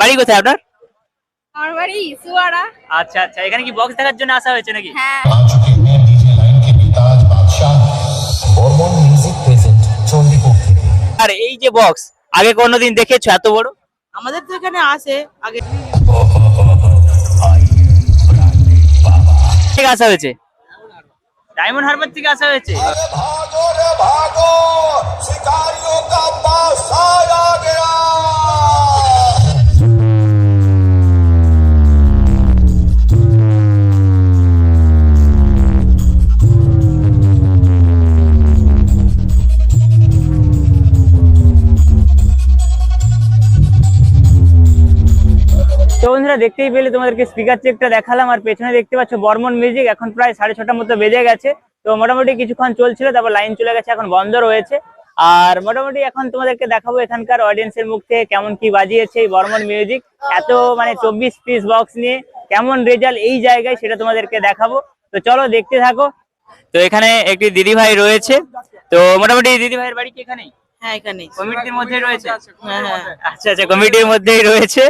বাড়ি কোথায় আপনার? আমার বাড়ি ইসুয়ারা। আচ্ছা আচ্ছা এখানে কি বক্স দেখার জন্য আসা হয়েছে নাকি? হ্যাঁ। আর এই যে বক্স আগে কোনোদিন দেখেছ এত বড়? আমাদের তো এখানে আসে আগে ঠিক আসা হয়েছে। ডায়মন্ড হারবার থেকে আসা হয়েছে। তো বন্ধুরা দেখতেই পেলে, তোমাদেরকে স্পিকার চেকটা দেখালাম। আর পেছনে দেখতে পাচ্ছ বর্মন মিউজিক এখন প্রায় সাড়ে ছটার মতো বেজে গেছে। তো মোটামুটি কিছুক্ষণ চলছিল, তারপর লাইন চলে গেছে, এখন বন্ধ রয়েছে। আর মোটামুটি এখন তোমাদেরকে দেখাবো এখানকার অডিয়েন্সের মুখ থেকে কেমন কি বাজিয়েছে এই বর্মন মিউজিক এত মানে চব্বিশ পিস বক্স নিয়ে কেমন রেজাল্ট এই জায়গায় সেটা তোমাদেরকে দেখাবো। তো চলো দেখতে থাকো। তো এখানে একটি দিদি ভাই রয়েছে। তো মোটামুটি দিদি ভাইয়ের বাড়ি কি এখানেই? হ্যাঁ এখানে কমিটির মধ্যে রয়েছে হ্যাঁ হ্যাঁ। আচ্ছা আচ্ছা কমিটির মধ্যেই রয়েছে।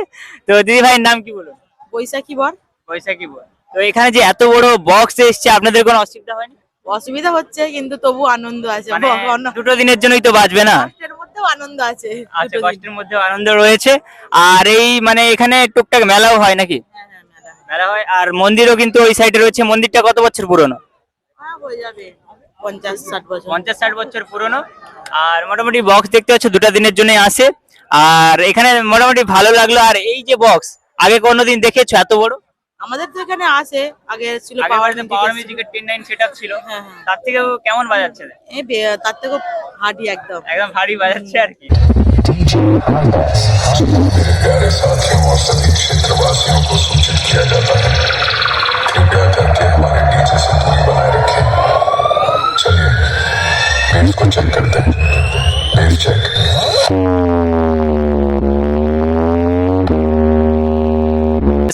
তো দিদি ভাইয়ের নাম কি বলুন? বৈশাখী বর। বৈশাখী বল তো এখানে যে এত বড় বক্স এসছে আপনাদের কোনো অসুবিধা হয়নি? অসুবিধা হচ্ছে কিন্তু তবু আনন্দ আছে। মানে অন্য- দুটো দিনের জন্যই তো বাজবে না? আনন্দ আছে আচ্ছা কষ্টের মধ্যে আনন্দ রয়েছে। আর এই মানে এখানে টুকটাক মেলাও হয় নাকি? হ্যাঁ হ্যাঁ মেলা মেলা হয়। আর মন্দিরও কিন্তু ওই সাইডে রয়েছে। মন্দিরটা কত বছর পুরনো? হ্যাঁ হয়ে যাবে। পঞ্চাশ ষাট বছর পঞ্চাশ ষাট বছর পুরনো আর মোটামুটি বক্স দেখতে পাচ্ছ দুটো দিনের জন্য আসে আর এখানে মোটামুটি ভালো লাগলো আর এই যে বক্স আগে কোনোদিন দেখেছো এত বড় আমাদের তো এখানে আসে আগে ছিল আগে পাওয়ার বাড়িতে পাওয়ার মিউজিকের টেন নাইন সেট ছিল হ্যাঁ হ্যাঁ তার থেকেও কেমন বাজাচ্ছে এই বে- তার থেকে হাঁটি একদম একদম ভারী বাজাচ্ছে আর কি मेरे प्यारे साथियों और सभी क्षेत्रवासियों को सूचित किया जाता है कृपया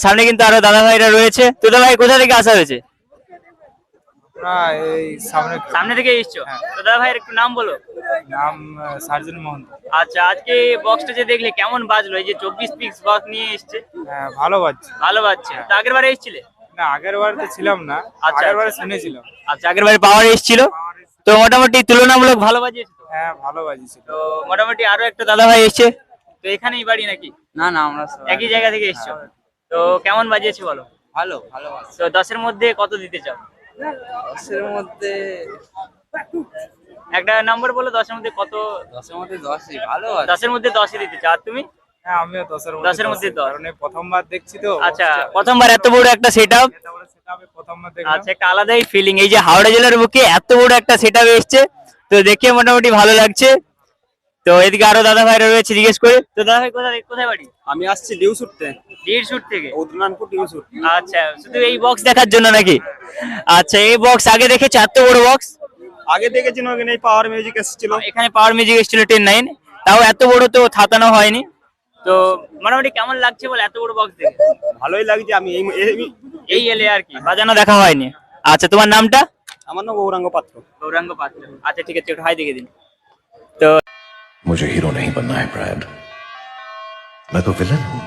সামনে কিন্তু আরও দাদা ভাইরা রয়েছে। তো দাদা ভাই কোথা থেকে আসা হয়েছে? সামনে সামনে থেকে এসছো? তো দাদা ভাইয়ের একটু নাম বলো। নাম সার্জন মোহন আচ্ছা আজকে বক্সটা যে দেখলে কেমন বাজলো এই যে চব্বিশ পিক্স বক্স নিয়ে এসছে। হ্যাঁ, ভালো বাজছে। ভালো বাজছে। তো আগের বারে এসেছিলে? না আগের বার তো ছিলাম না। আচ্ছা, আগের বারে আচ্ছা। শুনেছিলাম। আচ্ছা আগের বারে পাওয়ার এসেছিল। তো মোটামুটি তুলনামূলক ভালো বাজিয়েছে হ্যাঁ ভালো তো মোটামুটি আরও একটা দাদা ভাই এসছে। তো এখানেই বাড়ি নাকি? না না আমরা একই জায়গা থেকে এসছো? তো কেমন বাজিয়েছে বলো? ভালো ভালো তো দশের মধ্যে কত দিতে চাও? দশের মধ্যে একটা নাম্বার বলো দশের মধ্যে কত? দশের মধ্যে দশই ভালো দশের মধ্যে দশই দিতে চাও আর তুমি? হ্যাঁ আমিও দশের দশের মধ্যে দশ। কারণ প্রথমবার দেখছি তো। আচ্ছা প্রথমবার এত বড় একটা সেট আপ আচ্ছা একটা আলাদাই ফিলিং এই যে হাওড়া জেলার বুকে এত বড় একটা সেট আপ এসছে তো দেখে মোটামুটি ভালো লাগছে। তো এদিকে আরও দাদা ভাইরা রয়েছে জিজ্ঞেস করে। তো দাদা ভাই কোথায় কোথায় বাড়ি? আমি আসছি দেড় শুট থেকে? উদনানপুর ডিউ শুট আচ্ছা শুধু এই বক্স দেখার জন্য নাকি? আচ্ছা এই বক্স আগে দেখেছ? এত বড় বক্স আগে দেখেছি না ওখানে পাওয়ার মিউজিক এসেছিল। এখানে পাওয়ার মিউজিক এসেছিল টেন নাইন তাও এত বড় তো থাতানো হয়নি। তো মোটামুটি কেমন লাগছে বল এত বড় বক্স দেখে? ভালোই লাগছে আমি এই এই- এই এলে আর কি বাজানো দেখা হয়নি। আচ্ছা তোমার নামটা? আমার নাম গৌরাঙ্গ পাত্র। গৌরাঙ্গ পাত্র। আচ্ছা ঠিক আছে একটু হাই দেখে দিন। তো मुझे हीरो नहीं बनना है ब्रैड मैं तो विलन हूं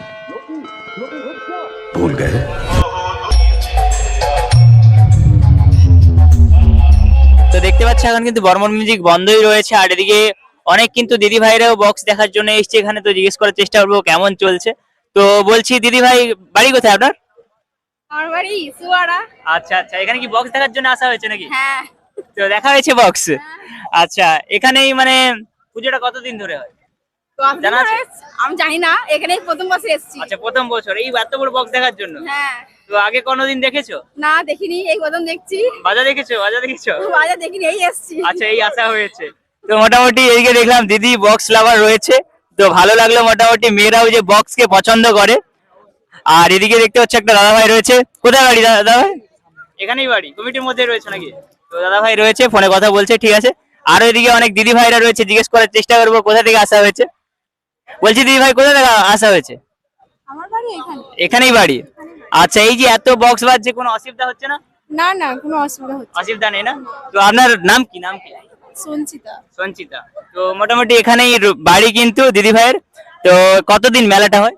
भूल गए তো দেখতে পাচ্ছি এখন কিন্তু বর্মন মিউজিক বন্ধই রয়েছে আর এদিকে অনেক কিন্তু দিদি ভাইরাও বক্স দেখার জন্য এসছে এখানে তো জিজ্ঞেস করার চেষ্টা করবো কেমন চলছে তো বলছি দিদি ভাই বাড়ি কোথায় আপনার আমার বাড়ি ইসুয়ারা আচ্ছা আচ্ছা এখানে কি বক্স দেখার জন্য আসা হয়েছে নাকি হ্যাঁ তো দেখা হয়েছে বক্স আচ্ছা এখানেই মানে পুজোটা কতদিন ধরে হয়? তো জানা আছে? আমি জানি না এখানে প্রথম বছর এসেছি। আচ্ছা প্রথম বছর। এই এত বড় বক্স দেখার জন্য? হ্যাঁ। তো আগে কোনোদিন দেখেছ? না দেখিনি এই প্রথম দেখছি। বাজা দেখেছ? বাজা দেখেছ? বাজার দেখিনি এই এসছি। আচ্ছা এই আশা হয়েছে। তো মোটামুটি এইদিকে দেখলাম দিদি বক্স লাভার রয়েছে। তো ভালো লাগল মোটামুটি মেয়েরাও যে বক্স কে পছন্দ করে। আর এদিকে দেখতে হচ্ছে একটা দাদা ভাই রয়েছে। কোথায় বাড়ি দাদা দাদা ভাই এখানেই বাড়ি। কমিটির মধ্যে রয়েছে নাকি? তো দাদা ভাই রয়েছে ফোনে কথা বলছে ঠিক আছে। আরও এদিকে অনেক দিদি ভাইরা রয়েছে জিজ্ঞেস করার চেষ্টা করব কোথা থেকে আসা হয়েছে। বলছি দিদি ভাই কোথা থেকে আসা হয়েছে? আমার বাড়ি এখানেই বাড়ি? আচ্ছা এই যে এত বক্স বাজছে কোনো অসুবিধা হচ্ছে না? না না কোনো অসুবিধা হচ্ছে অসুবিধা নেই না? তো আপনার নাম কি? নাম কি? সঞ্চিতা। সঞ্চিতা। তো মোটামুটি এখানেই বাড়ি কিন্তু দিদি ভাইয়ের। তো কতদিন মেলাটা হয়?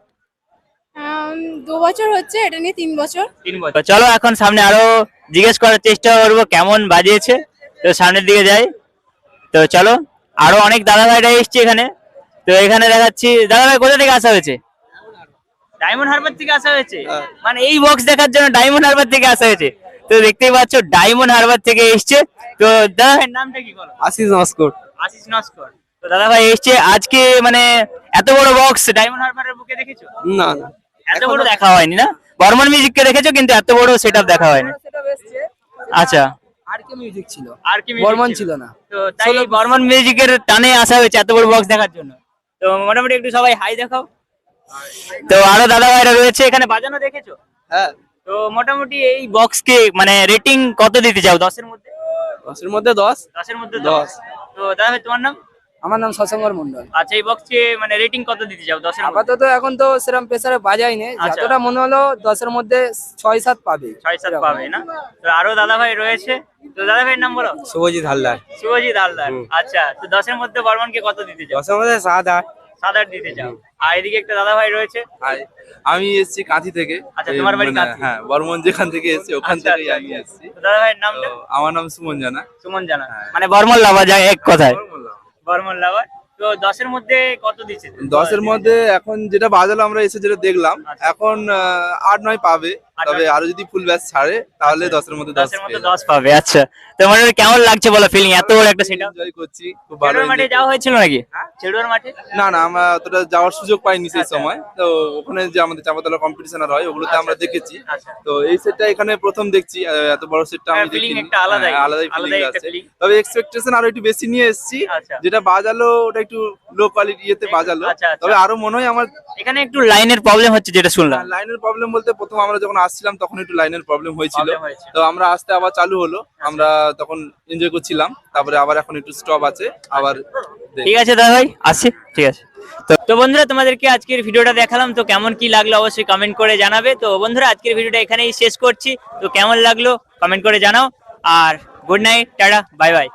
দু বছর হচ্ছে এটা নিয়ে তিন বছর। তিন বছর। চলো এখন সামনে আরও জিজ্ঞেস করার চেষ্টা করব কেমন বাজিয়েছে। তো সামনের দিকে যাই। তো চলো আরও অনেক দাদা ভাইরা এসছে এখানে। তো এখানে দেখাচ্ছি দাদা ভাই কোথা থেকে আসা হয়েছে? ডায়মন্ড হারবার থেকে আসা হয়েছে? মানে এই বক্স দেখার জন্য ডায়মন্ড হারবার থেকে আসা হয়েছে। তো দেখতেই পাচ্ছ ডায়মন্ড হারবার থেকে এসছে। তো দাদা ভাইয়ের নামটা কি বলো? আশিস নস্কর। আশিস নস্কর। তো দাদা ভাই এসছে। আজকে মানে এত বড় বক্স ডায়মন্ড হারবারের বুকে দেখেছ? না না। এত বড় দেখা হয়নি না? বর্মন মিউজিককে দেখেছ? কিন্তু এত বড় সেটআপ দেখা হয়নি। আচ্ছা। আর মিউজিক ছিল। আর কি music বর্মন ছিল। না। তো তাই বর্মন মিউজিকের টানে আসা হয়েছে এত বড় বক্স দেখার জন্য। তো মোটামুটি একটু সবাই হাই দেখাও। তো আরও দাদা ভাইরা রয়েছে এখানে বাজানো দেখেছ? হ্যাঁ। তো মোটামুটি এই বক্সকে মানে রেটিং কত দিতে চাও দশের মধ্যে? দশের মধ্যে দশ। দশের মধ্যে দশ। দশ। তো দাদা ভাই তোমার নাম? আমার নাম শশাঙ্কর মন্ডল আচ্ছা এই বক্সকে মানে রেটিং কত দিতে চাও? দশের আপাতত এখন তো সেরকম প্রেসারে বাজাই নেই। আচ্ছা। যতটা মনে হলো দশের মধ্যে ছয় সাত পাবে। ছয় সাত পাবে না? তো আরও দাদা ভাই রয়েছে। তো দাদা ভাইয়ের নাম বলো। শুভজিৎ হালদার। শুভজিৎ হালদার। আচ্ছা তো দশের মধ্যে বর্মনকে কত দিতে চাও? দশের মধ্যে সাত আট। সাত আট দিতে চাও। আর এদিকে একটা দাদা ভাই রয়েছে আমি এসেছি কাঁথি থেকে। আচ্ছা, তোমার বাড়ি মানে, কাঁথি? হ্যাঁ বর্মন যেখান থেকে এসেছি ওখান আচ্ছা, থেকেই আচ্ছা, আমি। এসেছি। দাদা ভাইয়ের নাম আমার নাম সুমন জানা। সুমন জানা। মানে বর্মন লাভা যায় এক কথায়। বর্মন লাভার তো দশের মধ্যে কত দিচ্ছে? দশের মধ্যে এখন যেটা বাজালো আমরা এসে যেটা দেখলাম আচ্ছা। এখন আট নয় পাবে। তবে আরও যদি ফুল ব্যাচ ছাড়ে তাহলে দশের মধ্যে দশ দশের মধ্যে দশ পাবে আচ্ছা। তো মানে কেমন লাগছে বলো ফিলিং এত বড় একটা সেটা এনজয় করছি খুব ভালো মাঠে যাওয়া হয়েছিল নাকি? হ্যাঁ? চেড়ুয়ার মাঠে? না না আমরা অতটা যাওয়ার সুযোগ পাইনি সেই আচ্ছা। সময়। তো ওখানে যে আমাদের চাপাতলা কম্পিটিশন হয় ওগুলোতে আমরা দেখেছি। আচ্ছা। তো এই সেটটা এখানে প্রথম দেখছি এত বড় সেটটা আমি হ্যাঁ, দেখিনি। একটা আলাদাই, হ্যাঁ, আছে। তবে এক্সপেকটেশন আরও একটু বেশি নিয়ে এসেছি। আচ্ছা। যেটা বাজালো ওটা একটু লো কোয়ালিটি ইয়েতে বাজালো। আচ্ছা, আচ্ছা। তবে আরও মনে হয় আমার এখানে একটু লাইনের প্রবলেম হচ্ছে যেটা শুনলাম। লাইনের প্রবলেম বলতে প্রথম আমরা যখন আসছিলাম তখন একটু লাইনের প্রবলেম হয়েছিল। তো আমরা আসতে আবার চালু হলো। আমরা তখন এনজয় করছিলাম তারপরে আবার এখন একটু স্টপ আছে আবার ঠিক আছে দাদা ভাই আসছি ঠিক আছে। তো তো বন্ধুরা তোমাদেরকে আজকের ভিডিওটা দেখালাম তো কেমন কি লাগল অবশ্যই কমেন্ট করে জানাবে। তো বন্ধুরা আজকের ভিডিওটা এখানেই শেষ করছি তো কেমন লাগল কমেন্ট করে জানাও। আর good night tata bye bye